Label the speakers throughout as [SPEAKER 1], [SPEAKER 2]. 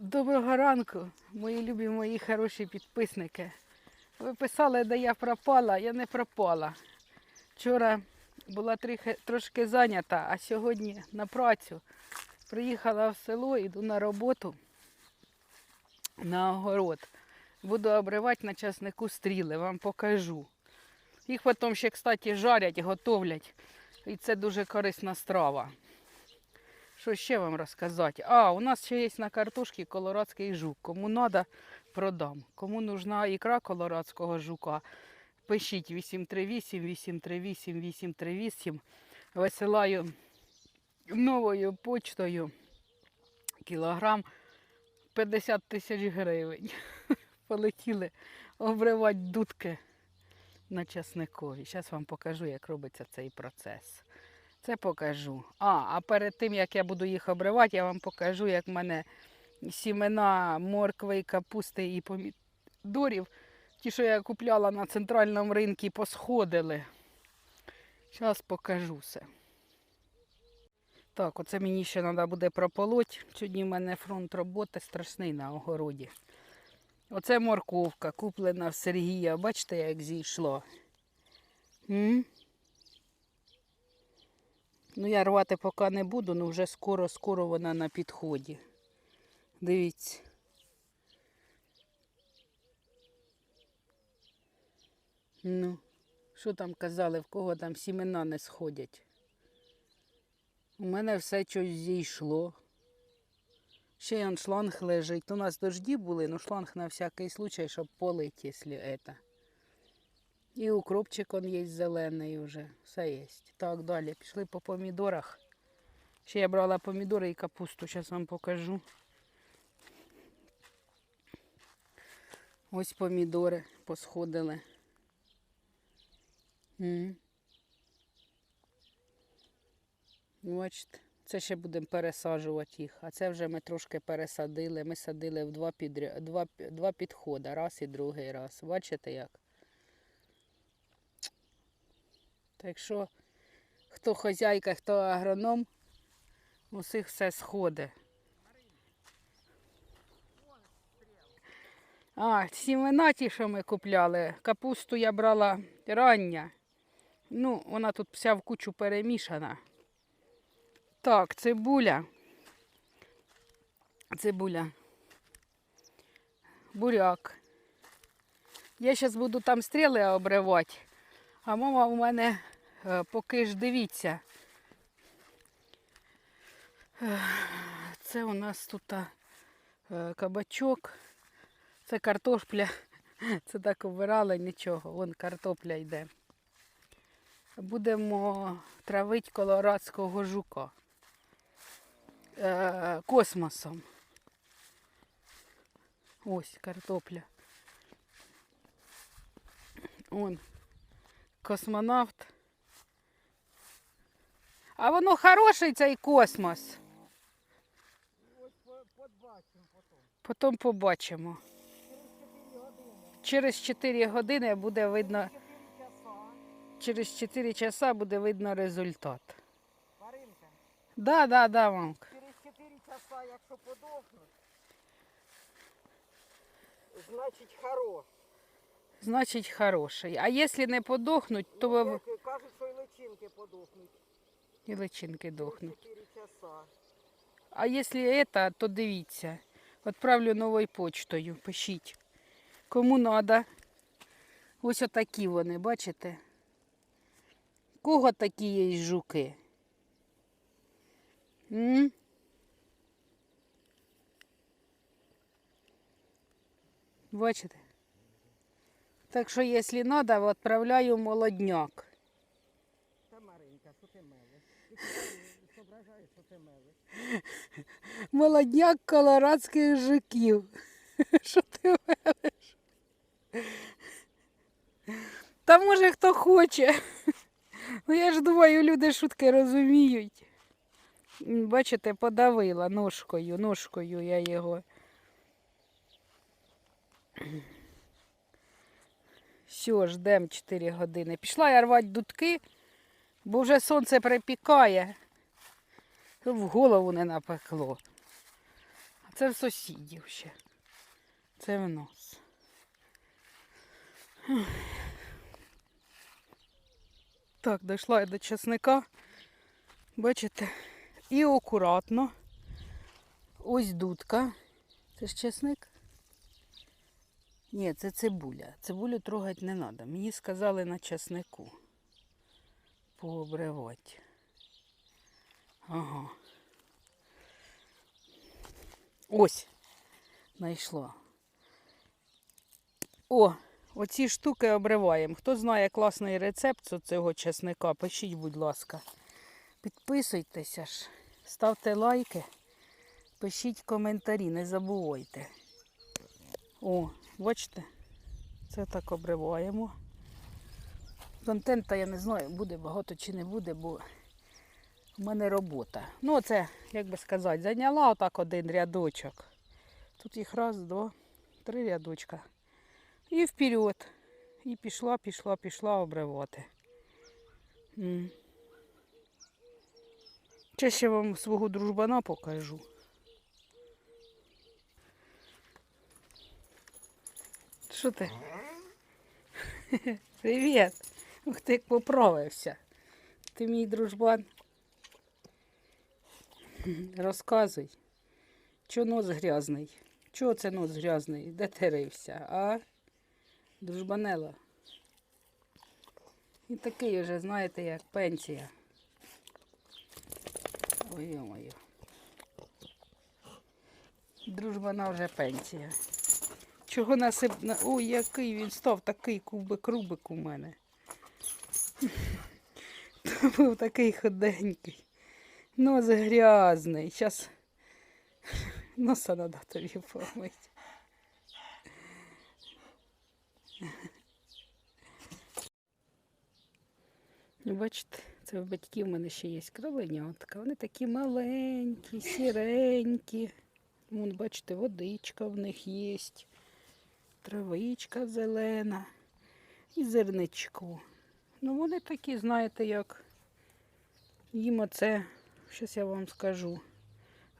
[SPEAKER 1] Доброго ранку, мої любі мої хороші підписники. Ви писали, де я пропала, я не пропала. Вчора була трошки зайнята, а сьогодні на працю. Приїхала в село, йду на роботу на огород. Буду обривати на часнику стріли, вам покажу. Їх потім ще, кстати, жарять, готовлять. І це дуже корисна страва. Що ще вам розказати? А, у нас ще є на картошці колорадський жук. Кому треба, продам. Кому нужна ікра колорадського жука, пишіть 838 838 838. Висилаю новою почтою кілограм 50 тисяч гривень. Полетіли обривати дудки на часникові. Зараз вам покажу, як робиться цей процес. Це покажу. А, а перед тим, як я буду їх обривати, я вам покажу, як в мене сімена моркви, капусти і помідорів. Ті, що я купляла на центральному ринку, посходили. Зараз покажу все. Так, оце мені ще треба буде прополоть. Сьогодні в мене фронт роботи страшний на огороді. Оце морковка, куплена в Сергія. Бачите, як зійшло. М? Ну, я рвати поки не буду, ну вже скоро-скоро вона на підході. Дивіться. Ну, що там казали, в кого там сімена не сходять? У мене все щось зійшло. Ще й шланг лежить. У нас дожді були, ну шланг на всякий случай, щоб полить, якщо это. І укропчик он є зелений вже. Все є. Так, далі. Пішли по помідорах. Ще я брала помідори і капусту, зараз вам покажу. Ось помідори посходили. Бачите, це ще будемо пересаджувати їх. А це вже ми трошки пересадили. Ми садили в два, підря... два, два підходи, раз і другий раз. Бачите як? Так що, хто хазяйка, хто агроном, усіх все сходить. А, сімена ті, що ми купляли. Капусту я брала рання. Ну, вона тут вся в кучу перемішана. Так, цибуля. Цибуля. Буряк. Я зараз буду там стріли обривати. А мама у мене е, поки ж дивіться. Це у нас тут е, кабачок. Це картопля. Це так обирали нічого. Вон картопля йде. Будемо травити колорадського жука е, космосом. Ось картопля. Он космонавт. А воно хороший цей космос. Потім побачимо. Через 4 години буде видно. Через 4 часа буде видно результат.
[SPEAKER 2] Маринка,
[SPEAKER 1] Да, да, да, мамка.
[SPEAKER 2] через 4 часа, якщо подохнуть, значить хорош.
[SPEAKER 1] Значить хороший. А якщо не подохнуть, то ви-
[SPEAKER 2] Як кажуть, що і личинки подохнуть.
[SPEAKER 1] і личинки дохнуть.
[SPEAKER 2] 4 часа.
[SPEAKER 1] А якщо это, то дивіться. Відправлю новою почтою. Пишіть. Кому треба. Ось отакі вони, бачите? Кого такі є жуки? М? Бачите? Так що, якщо треба, відправляю молодняк.
[SPEAKER 2] Та Маринка, що ти мелиш? Ти зображаєш, що ти мелиш.
[SPEAKER 1] Молодняк колорадських жуків. Що ти велиш? Та може хто хоче. Ну я ж думаю, люди шутки розуміють. Бачите, подавила ножкою, ножкою я його. Все, ждем 4 години. Пішла я рвати дудки, бо вже сонце припікає. В голову не напекло. А Це в сусідів ще. Це в нас. Так, дійшла я до часника. Бачите? І акуратно. Ось дудка. Це ж чесник? Ні, це цибуля. Цибулю трогати не треба. Мені сказали на чеснику. Пообривати. Ага. Ось. Знайшла. О, оці штуки обриваємо. Хто знає класний рецепт цього чесника, пишіть, будь ласка. Підписуйтеся ж, ставте лайки, пишіть коментарі, не забувайте. О, бачите, це так обриваємо. Контента я не знаю, буде багато чи не буде, бо в мене робота. Ну, це, як би сказати, зайняла отак один рядочок. Тут їх раз, два, три рядочка. І вперед. І пішла, пішла, пішла обривати. Ще ще вам свого дружбана покажу. Що ти? Привіт. Ух ти як поправився. Ти мій дружбан. Розказуй. Чого нос грязний? Чого це нос грязний? Де ти рився, а? Дружбанела. І такий вже, знаєте, як пенсія. Ой-ой. Дружбана вже пенсія. Чого насип... на- Ой, який він став такий кубик-рубик у мене. То був такий худенький. Нос грязний. Зараз носа треба тобі помити. Ну, Бачите, це в батьків в мене ще є кроленятка. Вони такі маленькі, сіренькі. Вон, бачите, водичка в них є, травичка зелена і зерничко. Ну, вони такі, знаєте, як їм оце, щось я вам скажу,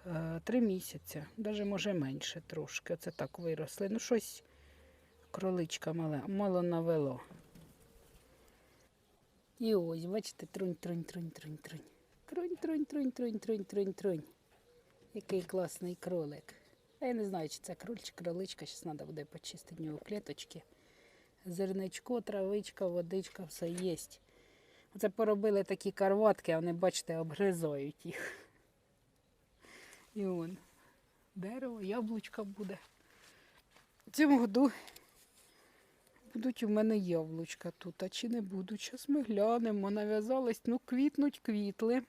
[SPEAKER 1] е, три місяці, навіть може менше трошки. Оце так виросли. Ну, щось кроличка мале, мало навело. І ось, бачите, трунь, трунь, трунь, трунь, трунь. Трунь, трунь, трунь, трунь, трунь, трунь, трунь. Який класний кролик. Я не знаю, чи це кроль, чи кроличка. Зараз треба буде почистити нього клеточки. Зерничко, травичка, водичка, все є. Оце поробили такі карватки, а вони, бачите, обгризають їх. І он. Дерево, яблучка буде. В цьому году будуть у мене яблучка тут, а чи не будуть. Зараз ми глянемо, нав'язались, ну квітнуть, квітли.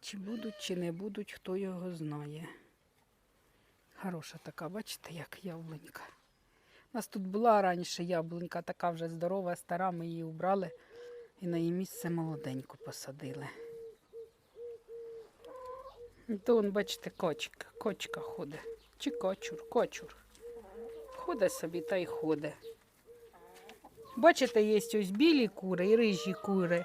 [SPEAKER 1] Чи будуть, чи не будуть, хто його знає. Хороша така, бачите, як яблунька. У нас тут була раніше яблунька, така вже здорова, стара, ми її убрали і на її місце молоденьку посадили. Вон, бачите, кочка, кочка ходить. Чи кочур, кочур. Ходить собі та й ходить. Бачите, є ось білі кури і рижі кури.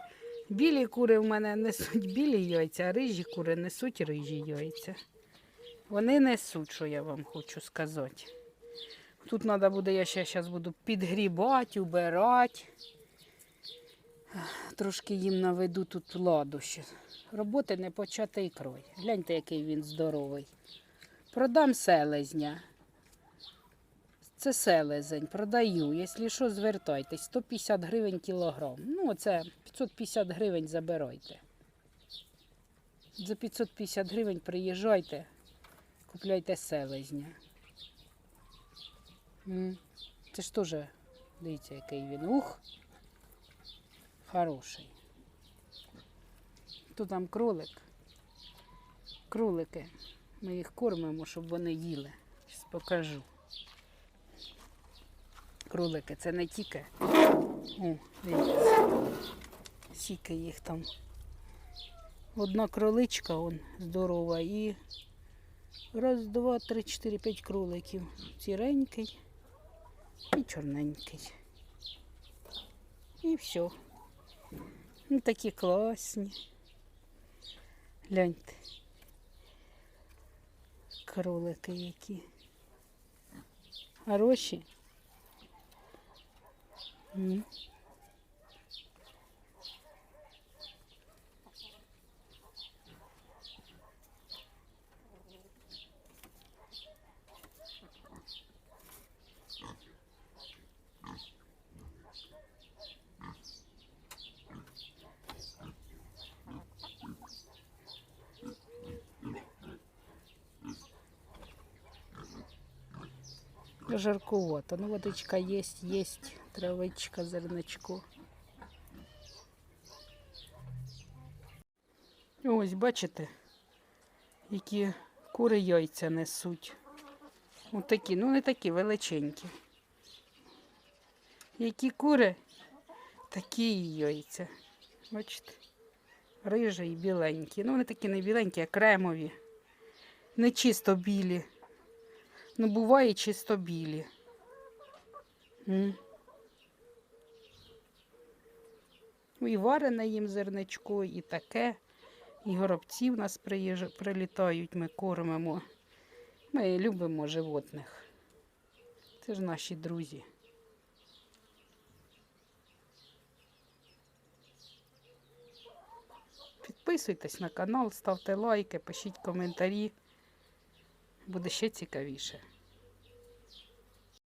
[SPEAKER 1] Білі кури в мене несуть білі яйця, а рижі кури несуть рижі яйця. Вони несуть, що я вам хочу сказати. Тут треба буде, я ще зараз буду підгрібати, убирати. Трошки їм наведу тут ладу ще. Роботи не початий крой. Гляньте, який він здоровий. Продам селезня. Це селезень, продаю. Якщо що, звертайтесь. 150 гривень кілограм. Ну, це 550 гривень забирайте. За 550 гривень приїжджайте, купляйте селезня. Це ж теж, дивіться, який він. Ух. Хороший. Тут там кролик. Кролики. Ми їх кормимо, щоб вони їли. Зараз покажу. Кролики це не тільки. О, дивіться. Скільки їх там. Одна кроличка, он здорова, і раз, два, три, чотири, п'ять кроликів. Сіренький і чорненький. І все. Ну, такі класні. Гляньте. Кролики які. Хороші. М. Жаркувато. Ну, водичка есть, есть. Травичка, зерничко. Ось, бачите, які кури яйця несуть. Ось такі, ну не такі величенькі. Які кури, такі яйця. Бачите? Рижі і біленькі. Ну, вони такі не біленькі, а кремові. Не чисто білі. Ну, буває чисто білі. М. Ну, І варене їм зерничко, і таке. І горобці в нас приїж... прилітають, ми кормимо. Ми любимо животних. Це ж наші друзі. Підписуйтесь на канал, ставте лайки, пишіть коментарі. Буде ще цікавіше.